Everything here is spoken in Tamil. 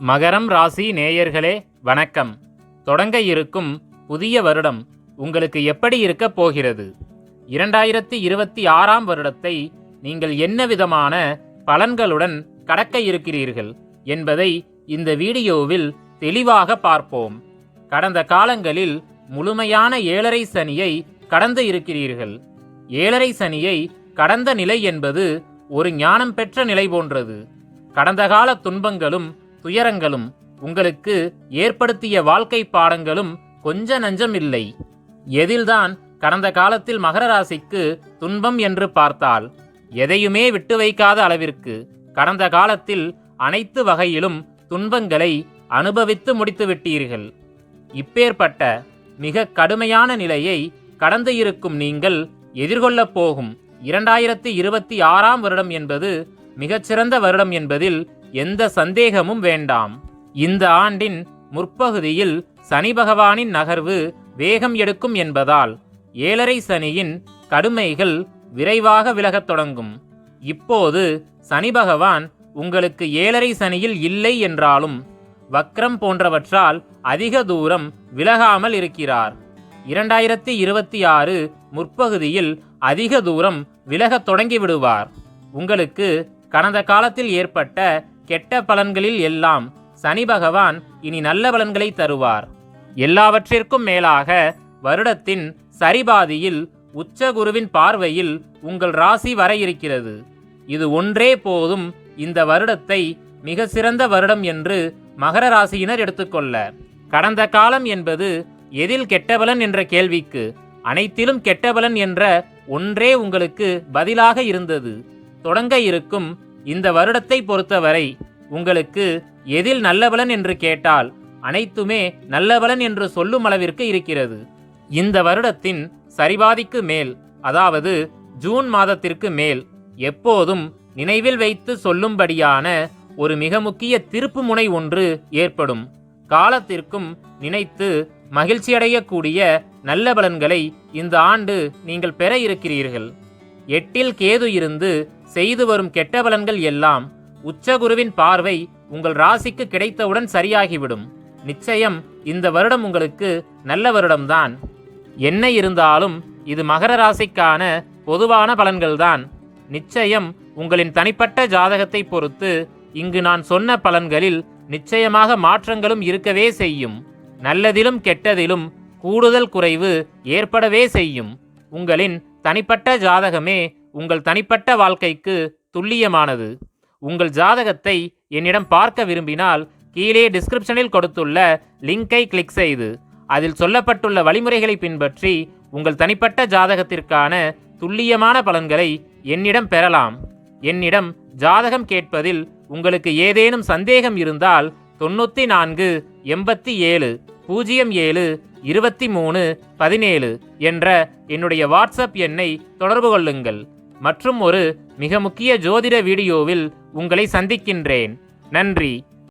மகரம் ராசி நேயர்களே வணக்கம். தொடங்க இருக்கும் புதிய வருடம் உங்களுக்கு எப்படி இருக்கப் போகிறது? இரண்டாயிரத்தி இருபத்தி ஆறாம் வருடத்தை நீங்கள் என்ன விதமான பலன்களுடன் கடக்க இருக்கிறீர்கள் என்பதை இந்த வீடியோவில் தெளிவாக பார்ப்போம். கடந்த காலங்களில் முழுமையான ஏழரை சனியை கடந்து இருக்கிறீர்கள். ஏழரை சனியை கடந்த நிலை என்பது ஒரு ஞானம் பெற்ற நிலை போன்றது. கடந்த கால துன்பங்களும் துயரங்களும் உங்களுக்கு ஏற்படுத்திய வாழ்க்கை பாடங்களும் கொஞ்ச நஞ்சம் இல்லை. எதில்தான் கடந்த காலத்தில் மகர ராசிக்கு துன்பம் என்று பார்த்தால் எதையுமே விட்டு வைக்காத அளவிற்கு கடந்த காலத்தில் அனைத்து வகையிலும் துன்பங்களை அனுபவித்து முடித்து விட்டீர்கள். இப்பேற்பட்ட மிக கடுமையான நிலையை கடந்து இருக்கும் நீங்கள் எதிர்கொள்ளப் போகும் இரண்டாயிரத்தி இருபத்தி ஆறாம் வருடம் என்பது மிகச்சிறந்த வருடம் என்பதில் எந்த சந்தேகமும் வேண்டாம். இந்த ஆண்டின் முற்பகுதியில் சனி பகவானின் நகர்வு வேகம் எடுக்கும் என்பதால் ஏழரை சனியின் கடுமைகள் விரைவாக விலகத் தொடங்கும். இப்போது சனி பகவான் உங்களுக்கு ஏழரை சனியில் இல்லை என்றாலும் வக்ரம் போன்றவற்றால் அதிக தூரம் விலகாமல் இருக்கிறார். இரண்டாயிரத்தி இருபத்தி ஆறு முற்பகுதியில் அதிக தூரம் விலகத் தொடங்கிவிடுவார் உங்களுக்கு கடந்த காலத்தில் ஏற்பட்ட கெட்ட பலன்களில் எல்லாம் சனி பகவான் இனி நல்ல பலன்களை தருவார். எல்லாவற்றிற்கும் மேலாக வருடத்தின் சரிபாதியில் உச்சகுருவின் பார்வையில் உங்கள் ராசி வர இருக்கிறது. இது ஒன்றே போதும் இந்த வருடத்தை மிக சிறந்த வருடம் என்று மகர ராசியினர் எடுத்துக்கொள்ள. கடந்த காலம் என்பது எதில் கெட்டபலன் என்ற கேள்விக்கு அனைத்திலும் கெட்டபலன் என்ற ஒன்றே உங்களுக்கு பதிலாக இருந்தது. தொடங்க இருக்கும் இந்த வருடத்தை பொறுத்தவரை உங்களுக்கு எதில் நல்லபலன் என்று கேட்டால் அனைத்துமே நல்லபலன் என்று சொல்லும் அளவிற்கு இருக்கிறது. இந்த வருடத்தின் சரிபாதிக்கு மேல் அதாவது ஜூன் மாதத்திற்கு மேல் எப்போதும் நினைவில் வைத்து சொல்லும்படியான ஒரு மிக முக்கிய திருப்பு முனை ஒன்று ஏற்படும். காலத்திற்கும் நினைத்து மகிழ்ச்சியடையக்கூடிய நல்ல பலன்களை இந்த ஆண்டு நீங்கள் பெற இருக்கிறீர்கள். எட்டில் கேது இருந்து செய்து வரும் கெட்ட பலன்கள் எல்லாம் உச்சகுருவின் பார்வை உங்கள் ராசிக்கு கிடைத்தவுடன் சரியாகிவிடும். நிச்சயம் இந்த வருடம் உங்களுக்கு நல்ல வருடம்தான். என்ன இருந்தாலும் இது மகர ராசிக்கான பொதுவான பலன்கள்தான். நிச்சயம் உங்களின் தனிப்பட்ட ஜாதகத்தை பொறுத்து இங்கு நான் சொன்ன பலன்களில் நிச்சயமாக மாற்றங்களும் இருக்கவே செய்யும். நல்லதிலும் கெட்டதிலும் கூடுதல் குறைவு ஏற்படவே செய்யும். உங்களின் தனிப்பட்ட ஜாதகமே உங்கள் தனிப்பட்ட வாழ்க்கைக்கு துல்லியமானது. உங்கள் ஜாதகத்தை என்னிடம் பார்க்க விரும்பினால் கீழே டிஸ்கிரிப்ஷனில் கொடுத்துள்ள லிங்கை கிளிக் செய்து அதில் சொல்லப்பட்டுள்ள வழிமுறைகளை பின்பற்றி உங்கள் தனிப்பட்ட ஜாதகத்திற்கான துல்லியமான பலன்களை என்னிடம் பெறலாம். என்னிடம் ஜாதகம் கேட்பதில் உங்களுக்கு ஏதேனும் சந்தேகம் இருந்தால் தொண்ணூற்றி நான்கு எண்பத்தி ஏழு பூஜ்ஜியம் ஏழு இருபத்தி மூணு பதினேழு என்ற என்னுடைய வாட்ஸ்அப் எண்ணை தொடர்பு கொள்ளுங்கள். மற்றும் ஒரு மிக முக்கிய ஜோதிட வீடியோவில் உங்களை சந்திக்கின்றேன். நன்றி.